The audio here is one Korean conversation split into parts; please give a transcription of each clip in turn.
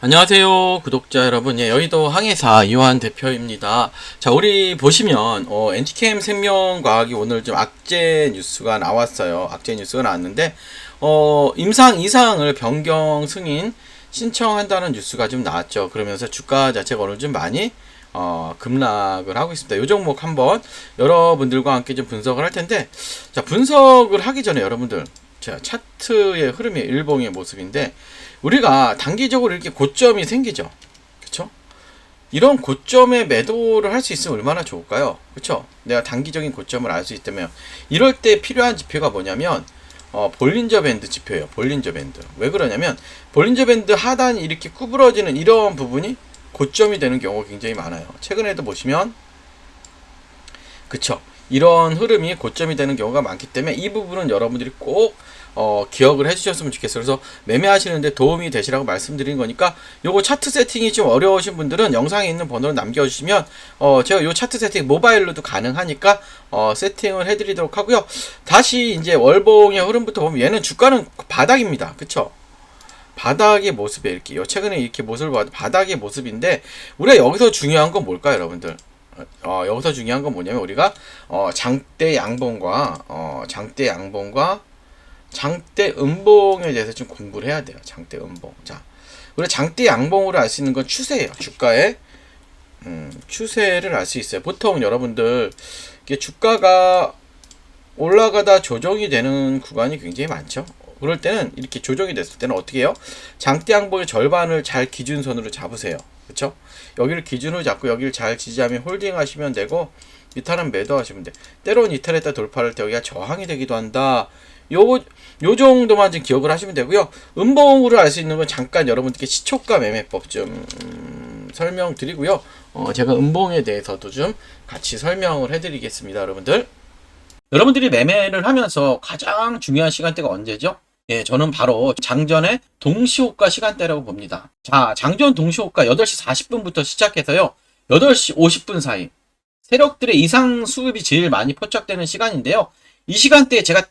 안녕하세요 구독자 여러분. 예, 여의도 항해사 이완 대표입니다. 자 우리 보시면 어, 엔티캠 생명과학이 오늘 좀 악재 뉴스가 나왔어요. 악재 뉴스가 나왔는데 어, 임상 이상을 변경 승인 신청한다는 뉴스가 좀 나왔죠. 그러면서 주가 자체가 오늘 좀 많이 어, 급락을 하고 있습니다. 이 종목 한번 여러분들과 함께 좀 분석을 할 텐데, 자, 분석을 하기 전에 여러분들, 자, 차트의 흐름이 일봉의 모습인데, 우리가 단기적으로 이렇게 고점이 생기죠. 그쵸? 이런 고점에 매도를 할 수 있으면 얼마나 좋을까요? 그쵸? 내가 단기적인 고점을 알 수 있다면, 이럴 때 필요한 지표가 뭐냐면, 어, 볼린저 밴드 지표예요. 볼린저 밴드. 왜 그러냐면, 볼린저 밴드 하단이 이렇게 구부러지는 이런 부분이 고점이 되는 경우가 굉장히 많아요. 최근에도 보시면 그쵸 이런 흐름이 고점이 되는 경우가 많기 때문에 이 부분은 여러분들이 꼭 어, 기억을 해주셨으면 좋겠어요. 그래서 매매하시는데 도움이 되시라고 말씀드리는 거니까 요거 차트 세팅이 좀 어려우신 분들은 영상에 있는 번호를 남겨주시면 어, 제가 요 차트 세팅 모바일로도 가능하니까 어, 세팅을 해드리도록 하고요. 다시 이제 월봉의 흐름부터 보면 얘는 주가는 바닥입니다. 그쵸? 바닥의 모습이 이렇게 요 최근에 이렇게 모습을 봐도 바닥의 모습인데 우리가 여기서 중요한 건 뭘까요, 여러분들? 어, 여기서 중요한 건 뭐냐면 우리가 어, 장대 양봉과 어, 장대 양봉과 장대 음봉에 대해서 좀 공부를 해야 돼요. 장대 음봉. 자, 우리 장대 양봉으로 알 수 있는 건 추세예요. 주가의 음, 추세를 알 수 있어요. 보통 여러분들 이게 주가가 올라가다 조정이 되는 구간이 굉장히 많죠. 그럴 때는 이렇게 조정이 됐을 때는 어떻게 해요? 장대 양봉의 절반을 잘 기준선으로 잡으세요. 그렇죠? 여기를 기준으로 잡고 여기를 잘 지지하면 홀딩 하시면 되고 이탈은 매도하시면 돼. 때로는 이탈했다 돌파할 때 여기가 저항이 되기도 한다. 요, 요 정도만 좀 기억을 하시면 되고요. 음봉으로 알 수 있는 건 잠깐 여러분들께 시초가 매매법 좀 음, 설명드리고요. 어, 제가 음봉에 대해서도 좀 같이 설명을 해드리겠습니다, 여러분들. 여러분들이 매매를 하면서 가장 중요한 시간대가 언제죠? 예, 저는 바로 장전의 동시호가 시간대라고 봅니다. 자, 장전 동시호가 8시 40분부터 시작해서요. 8시 50분 사이. 세력들의 이상 수급이 제일 많이 포착되는 시간인데요. 이 시간대에 제가 딱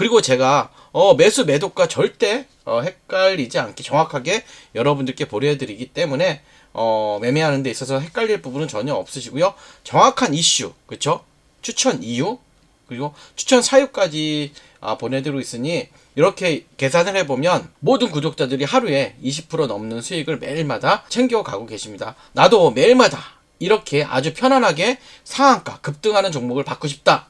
그리고 제가 어, 매수 매도가 절대 어, 헷갈리지 않게 정확하게 여러분들께 보내드리기 때문에 어, 매매하는 데 있어서 헷갈릴 부분은 전혀 없으시고요. 정확한 이슈, 그쵸? 추천 이유, 그리고 추천 사유까지 아, 보내드리고 있으니 이렇게 계산을 해보면 모든 구독자들이 하루에 20% 넘는 수익을 매일마다 챙겨가고 계십니다. 나도 매일마다 이렇게 아주 편안하게 상한가 급등하는 종목을 받고 싶다.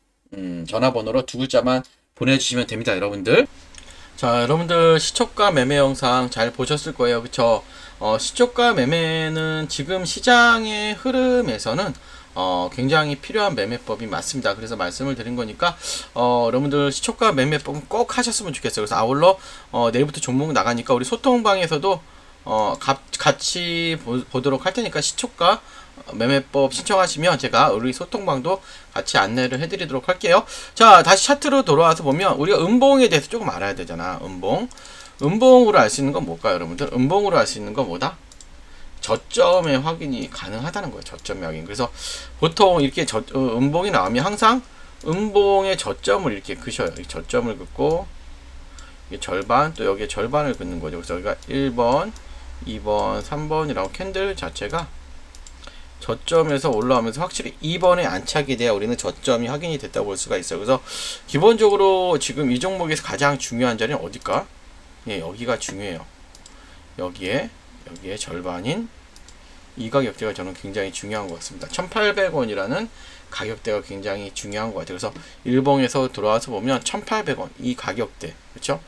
음, 전화번호로 두 글자만 보내주시면 됩니다, 여러분들. 자, 여러분들 시초가 매매 영상 잘 보셨을 거예요, 그쵸? 어, 시초가 매매는 지금 시장의 흐름에서는 어, 굉장히 필요한 매매법이 맞습니다. 그래서 말씀을 드린 거니까 어, 여러분들 시초가 매매법은 꼭 하셨으면 좋겠어요. 그래서 아울러 어, 내일부터 종목 나가니까 우리 소통방에서도 어, 가, 같이 보, 도록 할 테니까 시초가 매매법 신청하시면 제가 우리 소통방도 같이 안내를 해드리도록 할게요. 자, 다시 차트로 돌아와서 보면 우리가 음봉에 대해서 조금 알아야 되잖아. 음봉. 음봉으로 알 수 있는 건 뭘까요, 여러분들? 음봉으로 알 수 있는 건 뭐다? 저점의 확인이 가능하다는 거예요. 저점의 확인. 그래서 보통 이렇게 저, 어, 음봉이 나오면 항상 음봉의 저점을 이렇게 그셔요. 이 저점을 긋고 절반 또 여기에 절반을 긋는 거죠. 그래서 여기가 1번, 2번, 3번이라고 캔들 자체가 저점에서 올라오면서 확실히 2번에 안착이 돼야 우리는 저점이 확인이 됐다고 볼 수가 있어요. 그래서 기본적으로 지금 이 종목에서 가장 중요한 자리는 어딜까? 예, 여기가 중요해요. 여기에 여기에 절반인 이 가격대가 저는 굉장히 중요한 것 같습니다. 1,800원이라는 가격대가 굉장히 중요한 것 같아요. 그래서 일봉에서 들어와서 보면 1,800원 이 가격대 그렇죠?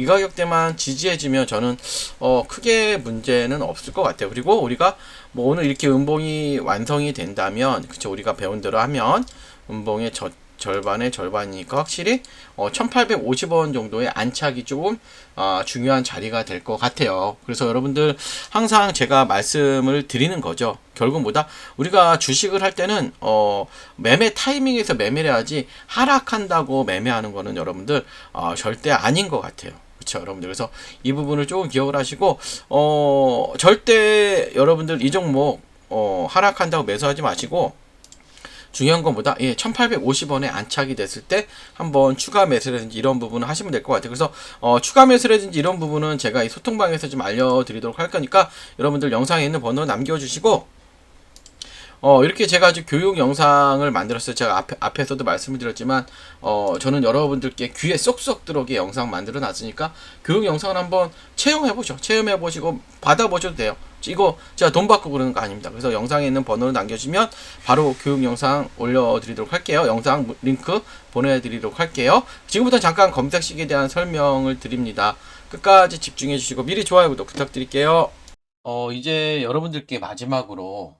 이 가격대만 지지해주면 저는 어 크게 문제는 없을 것 같아요. 그리고 우리가 뭐 오늘 이렇게 음봉이 완성이 된다면 그쵸 우리가 배운 대로 하면 음봉의 저, 절반의 절반이니까 확실히 어 1850원 정도의 안착이 조금 아, 중요한 자리가 될 것 같아요. 그래서 여러분들 항상 제가 말씀을 드리는 거죠. 결국 뭐다? 우리가 주식을 할 때는 어, 매매 타이밍에서 매매를 하지 하락한다고 매매하는 거는 여러분들 어, 절대 아닌 것 같아요. 그렇죠, 여러분들. 그래서 이 부분을 조금 기억을 하시고 어, 절대 여러분들 이 종목 어, 하락한다고 매수하지 마시고 중요한 건 뭐다? 예, 1850원에 안착이 됐을 때 한번 추가 매수라든지 이런 부분을 하시면 될 것 같아요. 그래서 어, 추가 매수라든지 이런 부분은 제가 이 소통방에서 좀 알려드리도록 할 거니까 여러분들 영상에 있는 번호 남겨주시고 어, 이렇게 제가 아주 교육 영상을 만들었어요. 제가 앞에, 앞에서도 말씀을 드렸지만, 어, 저는 여러분들께 귀에 쏙쏙 들어오게 영상 만들어 놨으니까, 교육 영상을 한번 체험해보죠. 체험해보시고, 받아보셔도 돼요. 이거 제가 돈 받고 그러는 거 아닙니다. 그래서 영상에 있는 번호를 남겨주시면, 바로 교육 영상 올려드리도록 할게요. 영상 링크 보내드리도록 할게요. 지금부터 잠깐 검색식에 대한 설명을 드립니다. 끝까지 집중해주시고, 미리 좋아요, 구독 부탁드릴게요. 어, 이제 여러분들께 마지막으로,